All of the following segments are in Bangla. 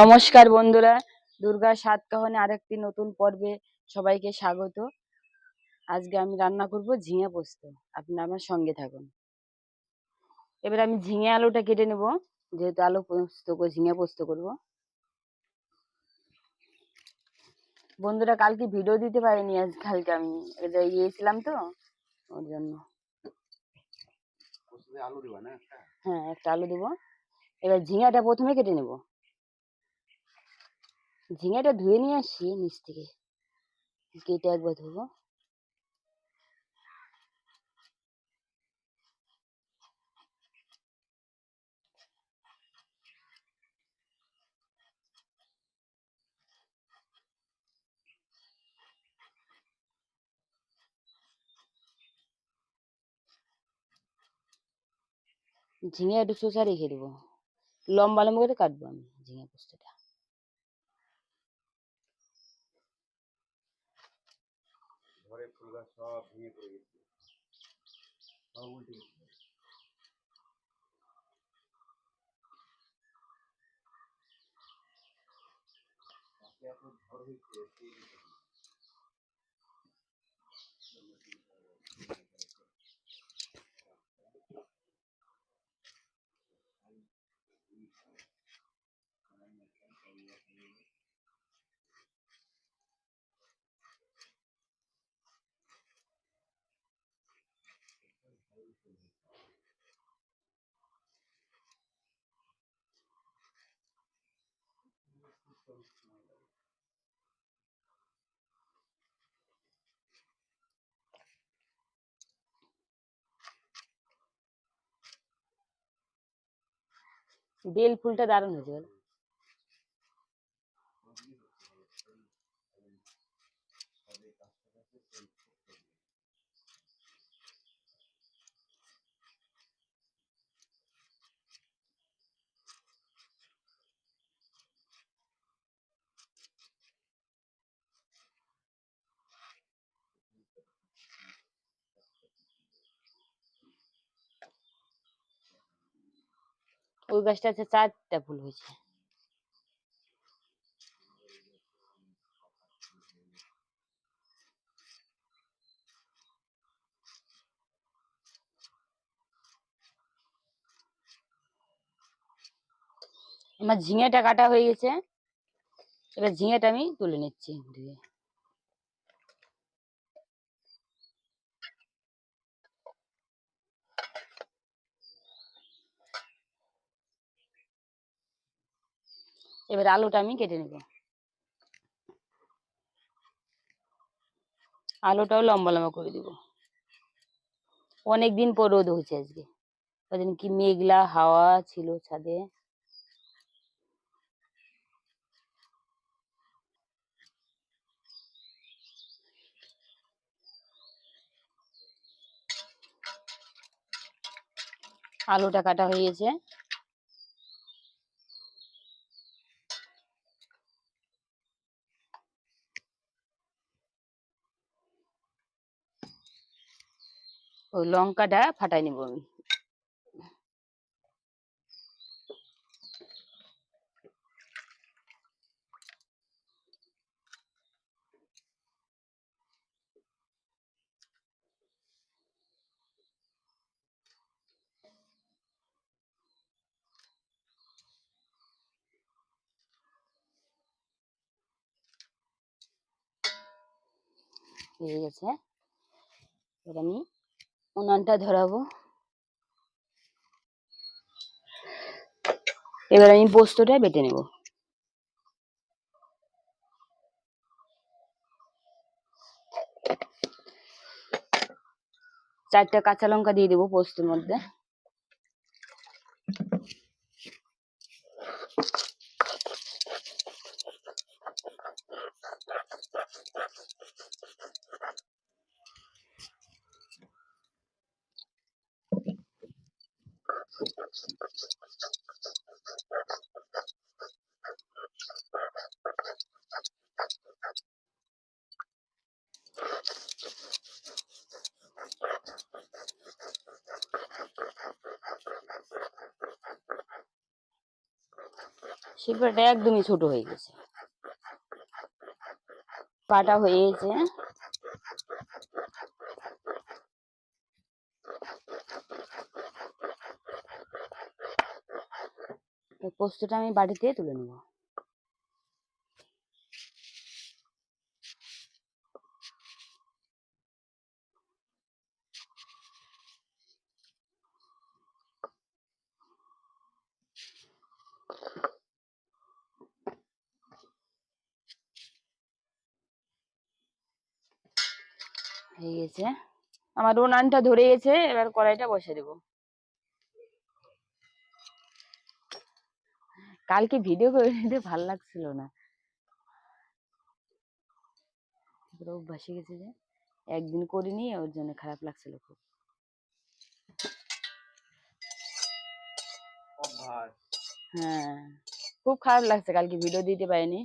নমস্কার বন্ধুরা দুর্গা সাত কাহনে আরেকটি নতুন পর্বে সবাইকে স্বাগত। আজকে আমি রান্না করব ঝিঙে পোস্ত আপনারা আমার সঙ্গে থাকুন। এবার আমি ঝিঙে আলুটা কেটে নেব যেহেতু আলু পোস্ত করে ঝিঙে পোস্ত করব। বন্ধুরা কালকে ভিডিও দিতে পারিনি আজ কালকে আমি এটা গিয়েছিলাম তো ওর জন্য। আলু দিবা না একটা? হ্যাঁ একটা আলু দেবো। এবার ঝিঙাটা প্রথমে কেটে নেব। ঝিঙেটা ধুয়ে নিয়ে আসছি নিচ থেকে। কেটে একবার ধোবো। ঝিঙে একটু শসা রেখে দেবো। লম্বা লম্বা করে কাটবো আমি ঝিঙে পোস্তটা। গাছ সব ভেঙে পড়ে গেছে। সব উল্টে গেছে। এত ঝড় হয়েছে বেল ফুলটা দারুণ হয়েছে ওই গাছটা আছে, চারটা ফুল হয়েছে। আমার ঝিঙেটা কাটা হয়ে গেছে। এবার ঝিঙেটা আমি তুলে নিচ্ছি। এবার আলুটা আমি কেটে নেব। আলুটাও লম্বা লম্বা করে দিব। অনেক দিন পর রোদ হয়েছে আজকে। ওদিন কি মেঘলা হাওয়া ছিল ছাদে। আলুটা কাটা হয়ে গেছে। ওই লঙ্কাটা ফাটাই নিব আমি। হয়ে গেছে। এবার আমি উনানটা ধরাবো। এবার আমি পোস্তটা বেটে নেব। চারটা কাঁচা লঙ্কা দিয়ে দেবো পোস্তের মধ্যে। শিল্পটা একদমই ছোট হয়ে গেছে। পাটা হয়ে গেছে। পোস্তটা আমি বাড়িতে তুলে নেব। হয়ে গেছে। আমার উনানটা ধরে গেছে, এবার কড়াইটা বসে দেবো। কালকে ভিডিও করে নিতে ভালো লাগছিল না। অভ্যাস গেছে যে, একদিন করিনি, ওর জন্য খারাপ লাগছিল খুব। হ্যাঁ খুব খারাপ লাগছে, কালকে ভিডিও দিতে পারিনি।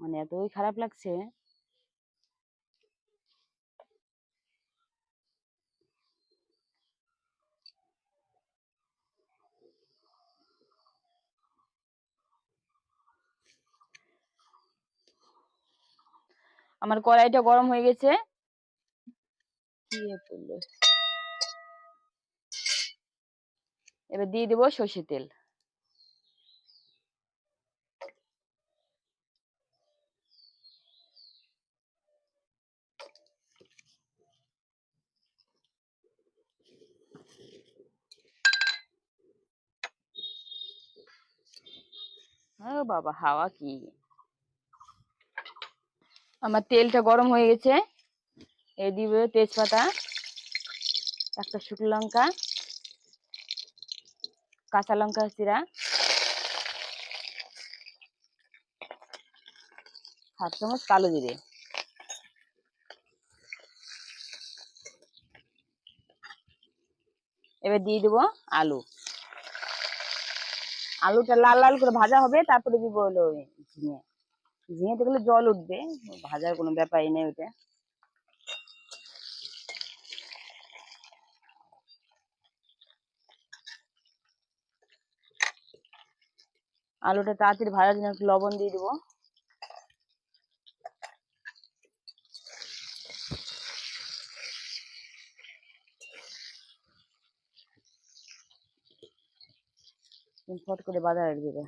মানে এতই খারাপ লাগছে। আমার কড়াইটা গরম হয়ে গেছে? এবার দিয়ে দেবো সর্ষের তেল। ও বাবা হাওয়া কি? আমার তেলটা গরম হয়ে গেছে। এ দিবে তেজপাতা, একটা শুকনো লঙ্কা, কাঁচা লঙ্কা চিরা, হাফ চামচ কালো জিরে। এবার দিয়ে দেবো আলু। আলুটা লাল লাল করে ভাজা হবে, তারপরে দিব হলো ঝিঙে। ঝিঙেতে গেলে জল উঠবে, ভাজার কোনো ব্যাপারই নেই ওটা। আলুটা তাড়াতাড়ি ভাজার জন্য একটু লবণ দিয়ে দেবো। ফট করে বাধা রেখে দেবে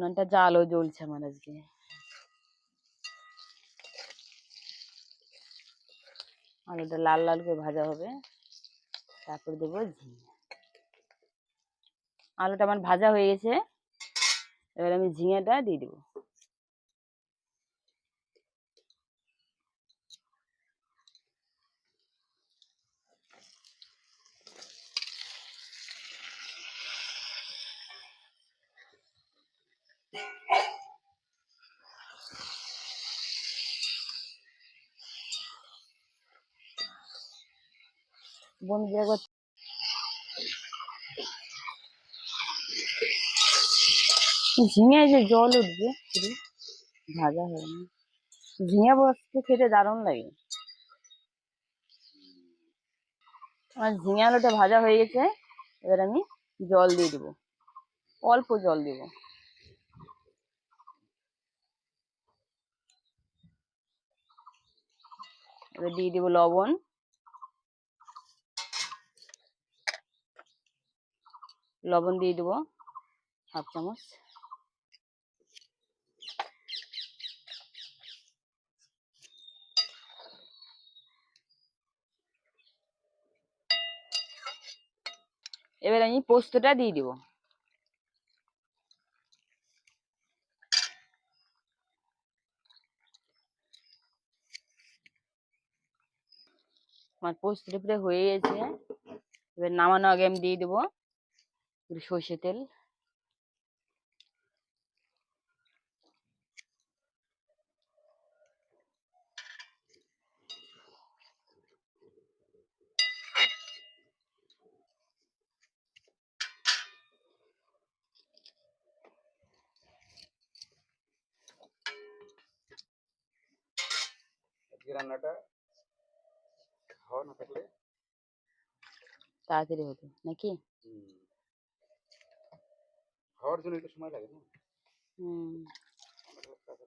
উনানটা জালও জ্বলছে আমার আজকে। আলুটা লাল লাল করে ভাজা হবে। তারপর দেবো ঝিঙে। আলুটা আমার ভাজা হয়ে গেছে। এবার আমি ঝিঙেটা দিয়ে দেবো। বন্ধু ঝিঙে যে জল উঠবে ভাজা হয়নি ঝিঙে বস্তু খেতে দারুণ লাগে। আমার ঝিঙে আলুটা ভাজা হয়ে গেছে, এবার আমি জল দিয়ে দেবো। অল্প জল দেবো। এবার দিয়ে দেবো লবণ। লবণ দিয়ে দেবো, হাফ চামচ। এবার আমি পোস্তটা দিয়ে দিব। আমার পোস্তটা হয়ে গেছে। এবার নামানো আগে আমি দিয়ে দেবো। একটু সর্ষে তেল আজকে রান্নাটা খাওয়া না থাকলে তাড়াতাড়ি হতো নাকি খাওয়ার জন্য একটু সময় লাগে না? সময় লাগে।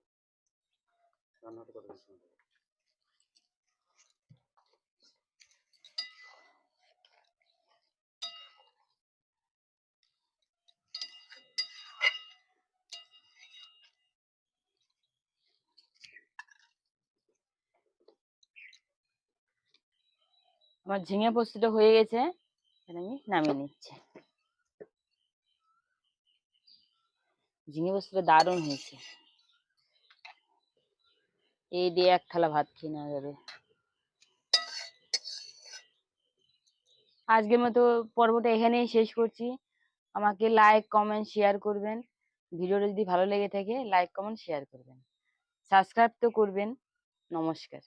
আমার ঝিঙে পোস্তটা হয়ে গেছে আমি নামিয়ে নিচ্ছি। ঝিঙে পোস্তটা দারুণ হয়েছে। এই দিয়ে এক থালা ভাত খেয়ে নেওয়া যাবে। আজকের মতো পর্বটা এখানেই শেষ করছি। আমাকে লাইক কমেন্ট শেয়ার করবেন। ভিডিওটা যদি ভালো লেগে থাকে লাইক কমেন্ট শেয়ার করবেন। সাবস্ক্রাইব তো করবেন। নমস্কার।